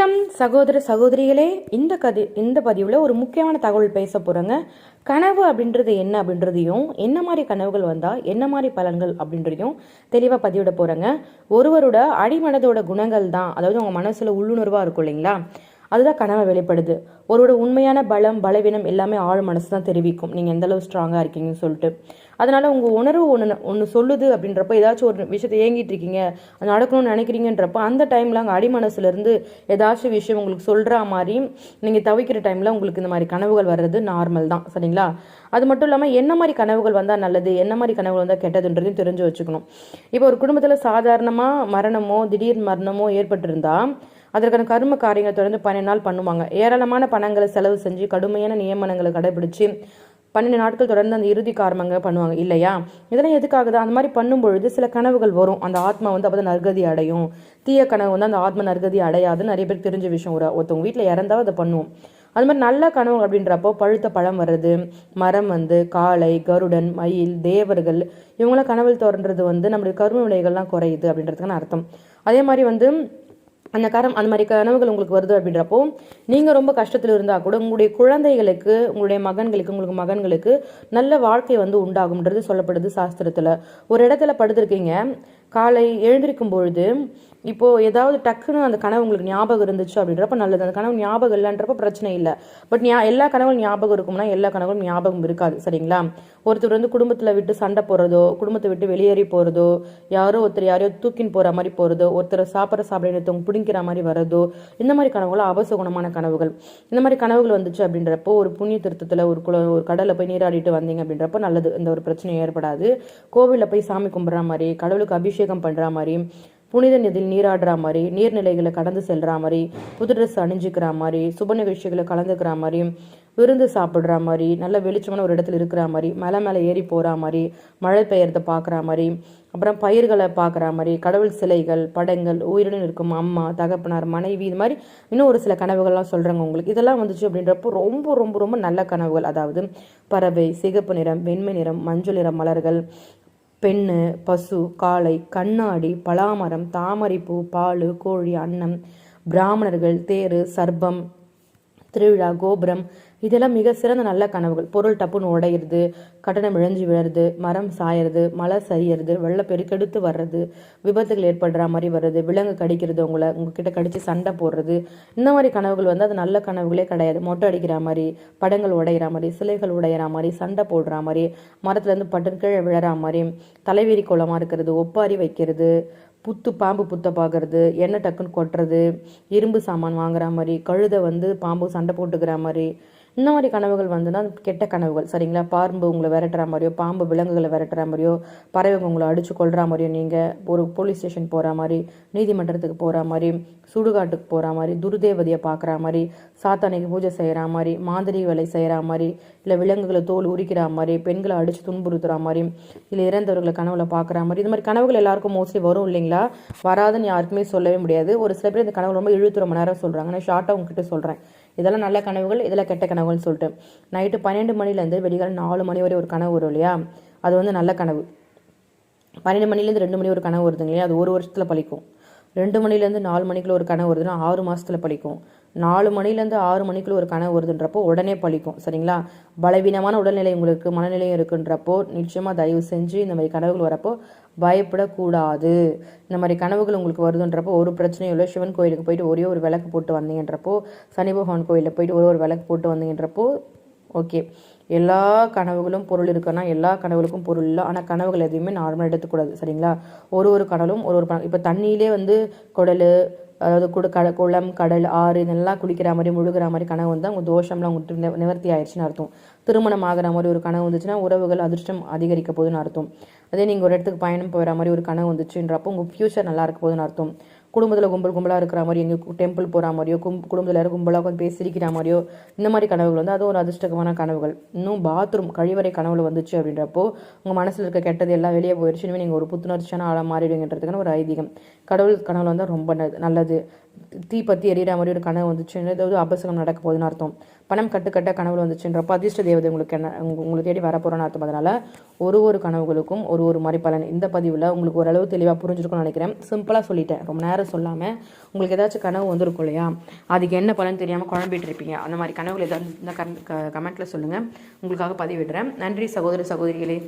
வணக்கம் சகோதர சகோதரிகளே. இந்த கதி இந்த பதிவில் ஒரு முக்கியமான தகவல் பேச போகிறேங்க கனவு அப்படின்றது என்ன அப்படின்றதையும் என்ன மாதிரி கனவுகள் வந்தால் என்ன மாதிரி பலன்கள் அப்படின்றதையும் தெளிவாக பதிவிட போகிறேங்க ஒருவரோட அடிமனதோட குணங்கள் தான் அதாவது உங்கள் மனசில் உள்ளுணர்வாக இருக்கும் இல்லைங்களா? அதுதான் கனவை வெளிப்படுது. ஒருவரோட உண்மையான பலம் பலவீனம் எல்லாமே ஆழ் மனசு தான் தெரிவிக்கும். நீங்கள் எந்தளவு ஸ்ட்ராங்காக இருக்கீங்கன்னு சொல்லிட்டு. அதனால் உங்கள் உணர்வு ஒன்று ஒன்று சொல்லுது அப்படின்றப்ப ஏதாச்சும் ஒரு விஷயத்தை ஏங்கிட்டு இருக்கீங்க. அது நடக்கணும்னு நினைக்கிறீங்கன்றப்ப அந்த டைமில் அங்கே அடிமனசுலேருந்து ஏதாச்சும் விஷயம் உங்களுக்கு சொல்கிற மாதிரி நீங்கள் தவிக்கிற டைமில் உங்களுக்கு இந்த மாதிரி கனவுகள் வர்றது நார்மல் தான். சரிங்களா? அது மட்டும் இல்லாமல் என்ன மாதிரி கனவுகள் வந்தால் நல்லது என்ன மாதிரி கனவுகள் வந்தால் கெட்டதுன்றதையும் தெரிஞ்சு வச்சுக்கணும். இப்போ ஒரு குடும்பத்தில் சாதாரணமாக மரணமோ திடீர் மரணமோ ஏற்பட்டிருந்தால் அதற்கான கரும காரியங்களை தொடர்ந்து பன்னெண்டு நாள் பண்ணுவாங்க. ஏராளமான பணங்களை செலவு செஞ்சு கடுமையான நியமனங்களை கடைபிடிச்சு பன்னெண்டு நாட்கள் தொடர்ந்து அந்த இறுதி காரணங்க பண்ணுவாங்க. இல்லையா? இதெல்லாம் எதுக்காக தான் அந்த மாதிரி பண்ணும்பொழுது சில கனவுகள் வரும். அந்த ஆத்மா வந்து அப்போ நற்கதி அடையும். தீய கனவு வந்து அந்த ஆத்மா நற்கதி அடையாதுன்னு நிறைய பேர் தெரிஞ்ச விஷயம். ஒரு ஒருத்தவங்க வீட்டில் இறந்தாலும் அதை பண்ணுவோம். அது மாதிரி நல்ல கனவு அப்படின்றப்போ பழுத்த பழம் வர்றது மரம் வந்து காளை கருடன் மயில் தேவர்கள் இவங்களாம் கனவில் தோன்றது வந்து நம்மளுடைய கரும விலைகள்லாம் குறையுது அப்படின்றதுக்கான அர்த்தம். அதே மாதிரி வந்து அந்த கரம் அந்த மாதிரி கனவுகள் உங்களுக்கு வருது அப்படின்றப்போ நீங்கள் ரொம்ப கஷ்டத்தில் இருந்தால் கூட உங்களுடைய குழந்தைகளுக்கு உங்களுடைய மகன்களுக்கு உங்களுக்கு மகன்களுக்கு நல்ல வாழ்க்கை வந்து உண்டாகும்ன்றது சொல்லப்படுது சாஸ்திரத்தில். ஒரு இடத்துல படுத்திருக்கீங்க காலை எழுந்திருக்கும் பொழுது இப்போது ஏதாவது டக்குன்னு அந்த கனவு உங்களுக்கு ஞாபகம் இருந்துச்சு அப்படின்றப்ப நல்லது. அந்த கனவு ஞாபகம் இல்லைன்றப்ப பிரச்சனை இல்லை. பட் ஞா எல்லா கனவுகளும் ஞாபகம் இருக்கும்னா எல்லா கனவுகளும் ஞாபகம் இருக்காது சரிங்களா? ஒருத்தர் வந்து குடும்பத்தில் விட்டு சண்டை போகிறதோ குடும்பத்தை விட்டு வெளியேறி போகிறதோ யாரோ ஒருத்தர் யாரையோ தூக்கின்னு போகிற மாதிரி போகிறதோ ஒருத்தர் சாப்பிட்ற சாப்பிட ஒருத்தவங்க பிடிக்கிற மாதிரி வரதோ இந்த மாதிரி கனவுகள் அபசகுணமான கனவுகள். இந்த மாதிரி கனவுகள் வந்துச்சு அப்படின்றப்போ ஒரு புண்ணிய திருத்தத்தில் ஒரு குள ஒரு கடலில் போய் நீராடிட்டு வந்தீங்க அப்படின்றப்போ நல்லது. இந்த ஒரு பிரச்சனையும் ஏற்படாது. கோவிலில் போய் சாமி கும்பிட்ற மாதிரி கடவுளுக்கு அபிஷேகம் பண்ணுற மாதிரி புனித நிதியில் நீராடுற மாதிரி நீர்நிலைகளை கடந்து செல்ற மாதிரி புது ட்ரெஸ் அணிஞ்சுக்கிற மாதிரி சுப நிகழ்ச்சிகளை கலந்துக்கிற மாதிரி விருந்து சாப்பிட்ற மாதிரி நல்ல வெளிச்சமான ஒரு இடத்துல இருக்கிற மாதிரி மலை மேலே ஏறி போகிற மாதிரி மழை பெய்யறதை பார்க்குற மாதிரி அப்புறம் பயிர்களை பார்க்குற மாதிரி கடவுள் சிலைகள் படங்கள் உயிருடன் இருக்கும் அம்மா தகப்பனார் மனைவி இது மாதிரி இன்னும் ஒரு சில கனவுகள்லாம் சொல்கிறாங்க உங்களுக்கு. இதெல்லாம் வந்துச்சு அப்படின்றப்போ ரொம்ப ரொம்ப ரொம்ப நல்ல கனவுகள். அதாவது பறவை சிகப்பு நிறம் வெண்மை நிறம் மஞ்சள் நிறம் மலர்கள் பெண்ணு பசு காளை கண்ணாடி பலாமரம் தாமரைப்பூ பால் கோழி அன்னம் பிராமணர்கள் தேரு சர்பம் திருவிழா கோபுரம் இதெல்லாம் மிக சிறந்த நல்ல கனவுகள். பொருள் டப்புன்னு உடையிறது கட்டணம் இழஞ்சு விழுறது மரம் சாயறது மழை சரியறது வெள்ளை பெருக்கெடுத்து வர்றது விபத்துகள் ஏற்படுற மாதிரி வர்றது விலங்கு கடிக்கிறது உங்களை உங்ககிட்ட கடிச்சு சண்டை போடுறது. இந்த மாதிரி கனவுகள் வந்து அது நல்ல கனவுகளே கிடையாது. மொட்டை அடிக்கிற மாதிரி படங்கள் உடையிற மாதிரி சிலைகள் உடையிற மாதிரி சண்டை போடுற மாதிரி மரத்துலேருந்து பட்டன் கீழே விழற மாதிரி தலைவீரி கோலமாக இருக்கிறது ஒப்பாரி வைக்கிறது புத்து பாம்பு புத்த பார்க்கறது எண்ணெய் டக்குன்னு கொட்டுறது இரும்பு சாமான் வாங்குற மாதிரி கழுதை வந்து பாம்பு சண்டை போட்டுக்கிற மாதிரி இந்த மாதிரி கனவுகள் வந்துன்னா கெட்ட கனவுகள் சரிங்களா? பாம்பு உங்களை விரட்டுற மாதிரியோ பாம்பு விலங்குகளை விரட்டுற மாதிரியோ பறவைங்க உங்களை அடித்து கொள்கிற மாதிரியோ நீங்கள் ஒரு போலீஸ் ஸ்டேஷன் போகிற மாதிரி நீதிமன்றத்துக்கு போகிற மாதிரி சுடுகாட்டுக்கு போகிற மாதிரி துர்தேவதையை பார்க்குற மாதிரி சாத்தானைக்கு பூஜை செய்கிற மாதிரி மாந்திரிக வேலை செய்கிற மாதிரி இல்லை விலங்குகளை தோல் உரிக்கிற மாதிரி பெண்களை அடித்து துன்புறுத்துகிற மாதிரி இல்லை இறந்தவர்களை கனவுல பார்க்குற மாதிரி இந்த மாதிரி கனவுகள் எல்லாருக்கும் மோஸ்ட்லி வரும் இல்லைங்களா வராதுன்னு யாருக்குமே சொல்லவே முடியாது. ஒரு சில பேர் இந்த கனவு ரொம்ப இழுத்துற மணி நேரம் சொல்கிறாங்க நான் ஷார்ட்டாக உங்ககிட்ட சொல்கிறேன் இதெல்லாம் நல்ல கனவுகள் இதெல்லாம் கெட்ட கனவுகள்னு சொல்லிட்டு. நைட்டு பன்னெண்டு மணிலேருந்து வெளிகால நாலு மணி வரை ஒரு கனவு வரும் இல்லையா? அது வந்து நல்ல கனவு. பன்னெண்டு மணிலேருந்து ரெண்டு மணி ஒரு கனவு வருதுங்க இல்லையா? அது ஒரு வருஷத்தில் பழிக்கும். ரெண்டு மணிலேருந்து நாலு மணிக்குள்ள ஒரு கனவு வருதுன்னா ஆறு மாதத்தில் பழிக்கும். நாலு மணிலேருந்து ஆறு மணிக்குள்ள ஒரு கனவு வருதுன்றப்போ உடனே பழிக்கும். சரிங்களா? பலவீனமான உடல்நிலை உங்களுக்கு மனநிலையும் இருக்குன்றப்போ நிச்சயமாக தயவு செஞ்சு இந்த மாதிரி கனவுகள் வரப்போ பயப்படக்கூடாது. இந்த மாதிரி கனவுகள் உங்களுக்கு வருதுன்றப்போ ஒரு பிரச்சனையும் இல்லை. சிவன் கோயிலுக்கு போயிட்டு ஒரே ஒரு விளக்கு போட்டு வந்தீங்கன்றப்போ சனி பகவான் கோயிலில் போயிட்டு ஒரு ஒரு விளக்கு போட்டு வந்தீங்கன்றப்போ ஓகே எல்லா கனவுகளும் பொருள் இருக்குன்னா எல்லா கனவுகளுக்கும் பொருள் இல்லை. ஆனால் கனவுகள் எதுவுமே நார்மலாக எடுத்துக்கூடாது. சரிங்களா? ஒரு ஒரு கடலும் ஒரு ஒரு கனவு இப்போ தண்ணியிலே வந்து குடல் அதாவது குடு கட குளம் கடல் ஆறு இதெல்லாம் குளிக்கிற மாதிரி முழுகிற மாதிரி கனவு வந்து அவங்க தோஷம்லாம் உங்களுக்கு நிவர்த்தி ஆயிடுச்சுன்னு அர்த்தம். திருமணம் ஆகிற மாதிரி ஒரு கனவு வந்துச்சுன்னா உறவுகள் அதிர்ஷ்டம் அதிகரிக்க போகுதுன்னு அர்த்தம். அதே நீங்கள் ஒரு இடத்துக்கு பயணம் போகிற மாதிரி ஒரு கனவு வந்துச்சுன்றப்போ உங்கள் ஃப்யூச்சர் நல்லா இருக்க போதுன்னு அர்த்தம். குடும்பத்தில் கும்பல் கும்பலாக இருக்கிற மாதிரி எங்கள் டெம்பிள் போகிற மாதிரியோ கும் குடும்பத்தில் யாரும் கும்பலாக உட்காந்து பேசி சிரிக்கிற மாதிரியோ இந்த மாதிரி கனவுகள் வந்து அது ஒரு அதிர்ஷ்டகமான கனவுகள். இன்னும் பாத்ரூம் கழிவறை கனவுல வந்துச்சு அப்படின்றப்போ உங்கள் மனசில் இருக்க கெட்டது எல்லாம் வெளியே போயிடுச்சு இனிமேல் நீங்கள் ஒரு புத்துணர்ச்சியான ஆளாக மாறிடுவீங்கன்றதுக்கான ஒரு ஐதீகம். கடவுள் கனவுல வந்தால் ரொம்ப நல்லது. தீ பற்றி எரியிற மாதிரி ஒரு கனவு வந்துச்சு ஏதாவது அபசகம் நடக்க போகுதுன்னு அர்த்தம். பணம் கட்டுக்கட்ட கட்ட கனவுல வந்துச்சுன்றப்ப அதிர்ஷ்ட தேவதை உங்களுக்கு என்ன உங்களை தேடி வரப்போகிறோன்னு அர்த்தம். அதனால் ஒரு ஒரு கனவுகளுக்கும் ஒரு ஒரு மாதிரி பலன் இந்த பதிவில் உங்களுக்கு ஓரளவு தெளிவாக புரிஞ்சிருக்கும்னு நினைக்கிறேன். சிம்பிளாக சொல்லிட்டேன். ரொம்ப நேரம் சொல்லாமல் உங்களுக்கு ஏதாச்சும் கனவு வந்திருக்கும் இல்லையா? அதுக்கு என்ன பலன் தெரியாமல் குழம்பிட்டு இருப்பீங்க அந்த மாதிரி கனவுகள் ஏதாவது இந்த கமெண்ட்டில் சொல்லுங்கள் உங்களுக்காக பதிவிடுறேன். நன்றி சகோதர சகோதரிகளே.